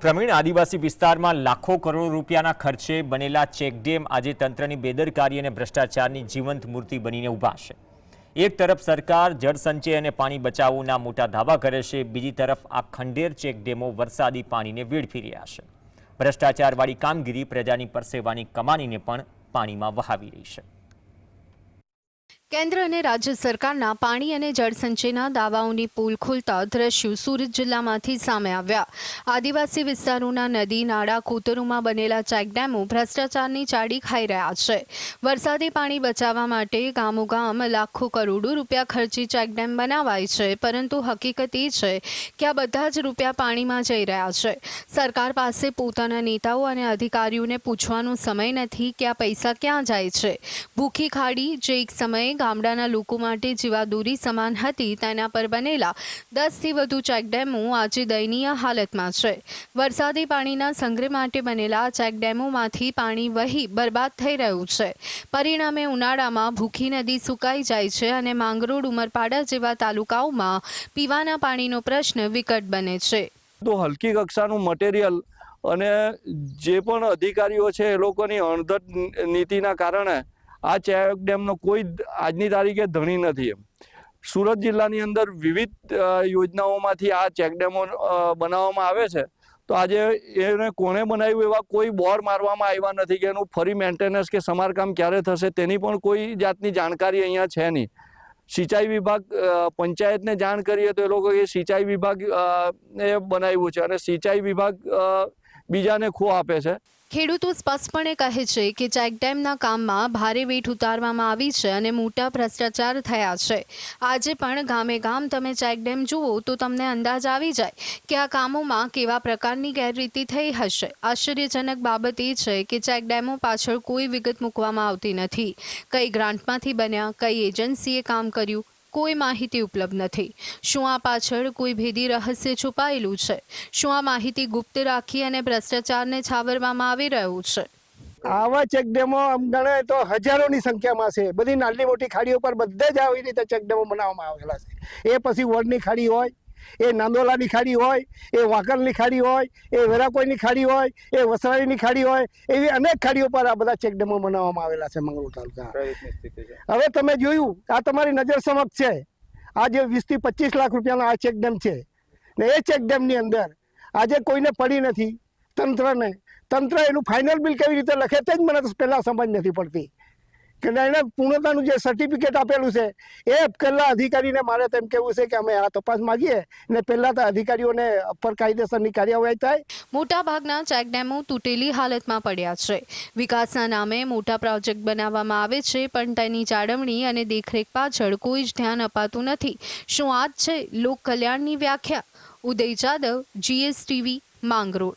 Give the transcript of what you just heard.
ગ્રામીણ આદિવાસી વિસ્તારમાં લાખો કરોડ રૂપિયાના ખર્ચે બનેલા ચેકડેમ આજે તંત્રની બેદરકારી અને ભ્રષ્ટાચારની જીવંત મૂર્તિ બનીને ઊભા છે. એક તરફ સરકાર જળસંચય અને પાણી બચાવોના મોટા દાવા કરે છે, બીજી તરફ આ ખંડેર ચેકડેમો વરસાદી પાણીને વેડફી રહ્યા છે. ભ્રષ્ટાચારવાળી કામગીરી પ્રજાની પરસેવાની કમાણીને પણ પાણીમાં વહાવી રહી છે. કેન્દ્ર અને રાજ્ય સરકારના પાણી અને જળસંચયના દાવાઓની પુલ ખુલતા દ્રશ્યો સુરત જિલ્લામાંથી સામે આવ્યા. આદિવાસી વિસ્તારોના નદી, નાળા, કોતરોમાં બનેલા ચેકડેમો ભ્રષ્ટાચારની ચાડી ખાઈ રહ્યા છે. વરસાદી પાણી બચાવવા માટે ગામોગામ લાખો કરોડો રૂપિયા ખર્ચી ચેકડેમ બનાવાય છે, પરંતુ હકીકત એ છે કે આ બધા જ રૂપિયા પાણીમાં જઈ રહ્યા છે. સરકાર પાસે પોતાના નેતાઓ અને અધિકારીઓને પૂછવાનો સમય નથી કે આ પૈસા ક્યાં જાય છે. ભૂખી ખાડી જે એક સમયે ગામડાના લોકો માટે જેવા દૂરી સમાન હતી, તેના પર બનેલા દસથી વધુ ચેકડેમો આજે દયનીય હાલતમાં છે. વરસાદી પાણીના સંગ્રહ માટે બનેલા ચેકડેમોમાંથી પાણી વહી બરબાદ થઈ રહ્યું છે. પરિણામે ઉનાળામાં ભૂખી નદી સુકાઈ જાય છે અને માંગરોળ, ઉમરપાડા જેવા તાલુકાઓમાં પીવાના પાણીનો પ્રશ્ન વિકટ બને છે. તો હલકી કક્ષાનું મટીરિયલ અને જે પણ અધિકારીઓ છે એ લોકોની અણધટ નીતિના કારણે આ ચેક ડેમનો કોઈ આજની તારીખે ધણી નથી એમ. સુરત જિલ્લાની અંદર વિવિધ યોજનાઓમાંથી આ ચેક ડેમો બનાવવામાં આવે છે. તો આજે એને કોણે બનાવ્યું એવા કોઈ બોર મારવામાં આવ્યા નથી કે એનું ફરી મેન્ટેનન્સ કે સમારકામ ક્યારે થશે તેની પણ કોઈ જાતની જાણકારી અહીંયા છે નહીં. સિંચાઈ વિભાગ પંચાયતને જાણ કરીએ તો એ લોકો એ સિંચાઈ વિભાગ એ બનાવ્યું છે અને સિંચાઈ વિભાગ બીજાને ખો આપે છે. ખેડૂતો સ્પષ્ટપણે કહે છે કે ચેકડેમના કામમાં ભારે વેઠ ઉતારવામાં આવી છે અને મોટા ભ્રષ્ટાચાર થયા છે. આજે પણ ગામે ગામ તમે ચેકડેમ જુઓ તો તમને અંદાજ આવી જાય કે આ કામોમાં કેવા પ્રકારની ગેરરીતિ થઈ હશે. આશ્ચર્યજનક બાબત એ છે કે ચેકડેમો પાછળ કોઈ વિગત મૂકવામાં આવતી નથી. કઈ ગ્રાન્ટમાંથી બન્યા, કઈ એજન્સીએ કામ કર્યું કોઈ માહિતી ઉપલબ્ધ નથી. શું આ પાછળ કોઈ ભેદી રહસ્ય છુપાયેલું છે? શું આ માહિતી ગુપ્ત રાખી અને ભ્રષ્ટાચારને છાવરવામાં આવી રહ્યું છે? આવા ચેકડેમો આમ ગણે તો હજારોની સંખ્યામાં છે. બધી નાની મોટી ખાડીઓ પર બધે જ આવી રીતે ચેકડેમો બનાવવામાં આવેલા છે. એ પછી વડની ખાડી હોય એ નાંદોલાની ખાડી હોય એ વાંકરની ખાડી હોય એ વેરાકોઈની ખાડી હોય એ વસરાઈની ખાડી હોય એવી અનેક ખાડીઓ પર આ બધા ચેકડેમો બનાવવામાં આવેલા છે મંગળૂર તાલુકા. હવે તમે જોયું આ તમારી નજર સમક્ષ છે. આ જે વીસથી પચીસ લાખ રૂપિયાનો આ ચેકડેમ છે. ને એ ચેકડેમની અંદર આજે કોઈને પડી નથી તંત્રને. તંત્ર એનું ફાઇનલ બિલ કેવી રીતે લખે તે જ મને પહેલાં સમજ નથી પડતી. કે એને પૂર્ણતાનું જે સર્ટિફિકેટ આપેલું છે, એ પહેલાં અધિકારીને મારે તેમ કહેવું છે કે અમે આ તપાસ માગીએ ને પહેલાં તો અધિકારીઓને પર કાયદેસરની કાર્યવાહી થાય. મોટાભાગના ચેકડેમો તૂટેલી હાલતમાં પડ્યા છે. વિકાસના નામે મોટા પ્રોજેક્ટ બનાવવામાં આવે છે, પણ તેની જાળવણી અને દેખરેખ પાછળ કોઈ જ ધ્યાન અપાતું નથી. શું આ છે લોક કલ્યાણની વ્યાખ્યા? ઉદય જાદવ જીએસટીવી માંગરોળ.